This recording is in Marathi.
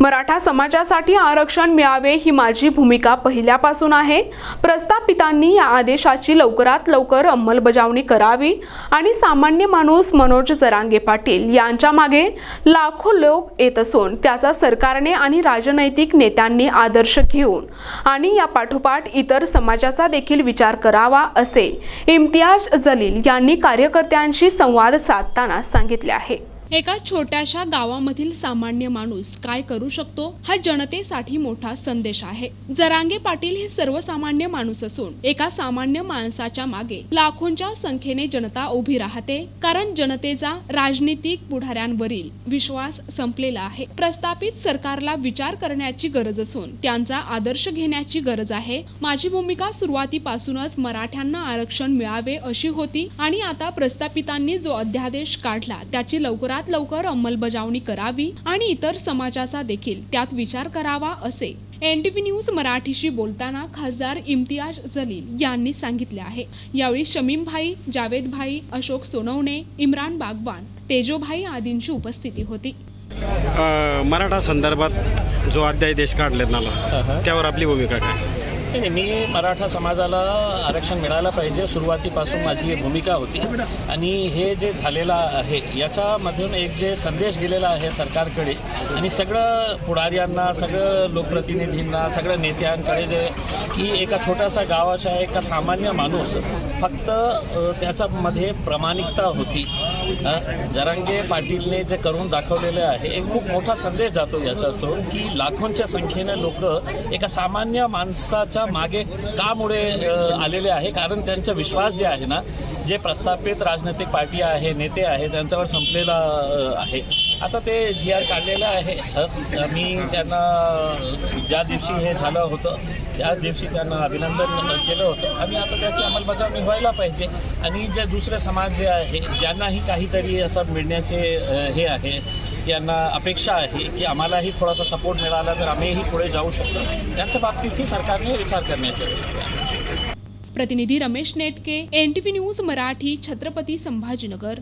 मराठा समाजासाठी आरक्षण मिळावे ही माझी भूमिका पहिल्यापासून आहे. प्रस्थापितांनी या आदेशाची लवकरात लवकर अंमलबजावणी करावी आणि सामान्य माणूस मनोज जरांगे पाटील यांच्या मागे लाखो लोक येत असून त्याचा सरकारने आणि राजनैतिक नेत्यांनी आदर्श घेऊन आणि या पाठोपाठ इतर समाजाचा देखील विचार करावा असे इम्तियाज जलील यांनी कार्यकर्त्यांशी संवाद साधताना सांगितले आहे. एका छोट्याशा गावामधील सामान्य माणूस काय करू शकतो हा जनतेसाठी मोठा संदेश आहे. जरांगे पाटील हे सर्वसामान्य माणूस असून एका सामान्य माणसाच्या मागे लाखोंच्या संख्येने जनता उभी राहते कारण जनतेचा राजनीतिक पुढाऱ्यांवरील विश्वास संपलेला आहे. प्रस्थापित सरकारला विचार करण्याची गरज असून त्यांचा आदर्श घेण्याची गरज आहे. माझी भूमिका सुरुवातीपासूनच मराठ्यांना आरक्षण मिळावे अशी होती आणि आता प्रस्थापितांनी जो अध्यादेश काढला त्याची लवकरात लवकर अंमलबजावणी करावी आणि इतर समाजाचा देखील त्यात विचार करावा असे. एनटीव्ही न्यूज मराठीशी बोलताना खासदार इम्तियाज जलील यांनी सांगितले आहे. यावेळी शमीम भाई जावेद भाई अशोक सोनवणे इम्रान बागवान तेजोभाई आदींची उपस्थिती होती. मराठा संदर्भात जो अध्याय देश काढलेत नाला त्यावर आपली भूमिका काय? नाही मी मराठा समाजाला आरक्षण मिळायला पाहिजे. सुरुवातीपासून माझी भूमिका होती. आणि हे जे झालेलं आहे याच्यामधून एक जे संदेश गेलेला आहे सरकारकडे आणि सगळं पुढाऱ्यांना सगळं लोकप्रतिनिधींना सगळ्या नेत्यांकडे जे की एका छोट्याशा गावाचा एका सामान्य माणूस फक्त त्याच्यामध्ये प्रामाणिकता होती. जरांगे पाटीलने जे करून दाखवलेलं आहे एक खूप मोठा संदेश जातो याच्यातून की लाखोंच्या संख्येने लोक एका सामान्य माणसाच्या मागे कामुळे आलेले आहे? कारण त्यांचा विश्वास जे आहे ना जे प्रस्थापित राजनैतिक पार्टी आहे नेते आहे त्यांच्यावर संपलेला आहे. आता ते जी आर काढलेलं आहे. मी त्यांना ज्या दिवशी हे झालं होतं त्याच दिवशी त्यांना अभिनंदन केलं होतं. आणि आता त्याची अंमलबजावणी व्हायला पाहिजे. आणि जे दुसरे समाज जे आहे ज्यांनाही काहीतरी असं मिळण्याचे हे आहे त्यांना अपेक्षा आहे की आम्हालाही थोडासा सपोर्ट मिळाला तर आम्हीही पुढे जाऊ शकतो. त्यांच्या बाबतीतही सरकारने विचार करण्याची आवश्यकता आहे. प्रतिनिधी रमेश नेटके एनटीव्ही न्यूज मराठी छत्रपती संभाजीनगर.